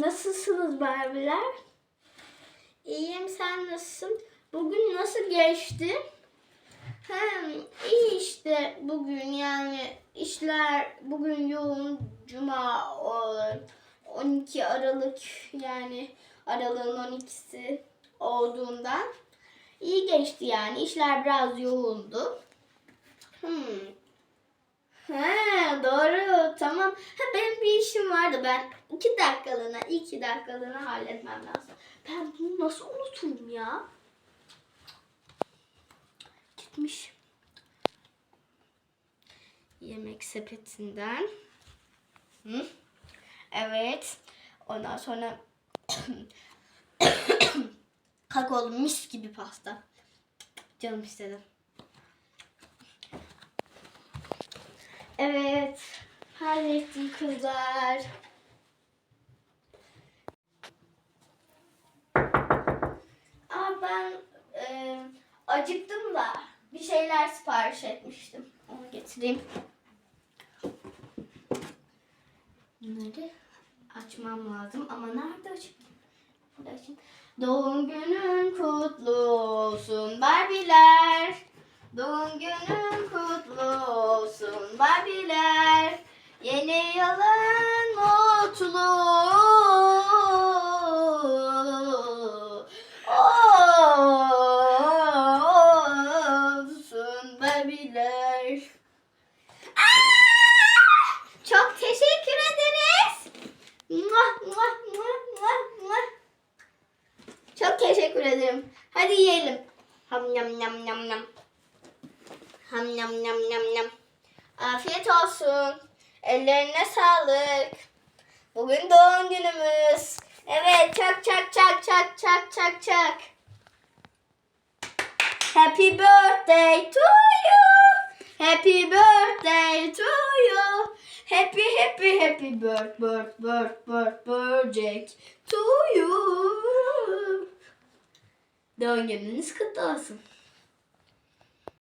Nasılsınız Barbiler? İyiyim sen nasılsın? Bugün nasıl geçti? Hem iyi işte bugün yani işler bugün yoğun cuma o, 12 Aralık yani aralığın 12'si olduğundan iyi geçti yani işler biraz yoğundu. Hmm. Ha benim bir işim vardı ben iki dakikalığına iki dakikalığına halletmem lazım. Ben bunu nasıl unuturum ya? Gitmiş. Yemek sepetinden. Hı? Evet. Ondan sonra kakaolu mis gibi pasta. Canım istedi. Evet. Hallettim kızlar. Aa ben e, acıktım da bir şeyler sipariş etmiştim. Onu getireyim. Bunları açmam lazım ama nerede açayım? Doğum günün kutlu olsun Barbiler. Doğum günün kutlu olsun Barbiler. Aa! Çok teşekkür ederiz. Çok teşekkür ederim. Hadi yiyelim. Ham yam yam yam yam. Ham yam yam yam yam. Afiyet olsun. Ellerine sağlık. Bugün doğum günümüz. Evet çak çak çak çak çak çak çak. Happy birthday to you. Happy birthday to you. Happy happy happy birth birth birth birth birthday to you. Doğum gününüz kutlu olsun.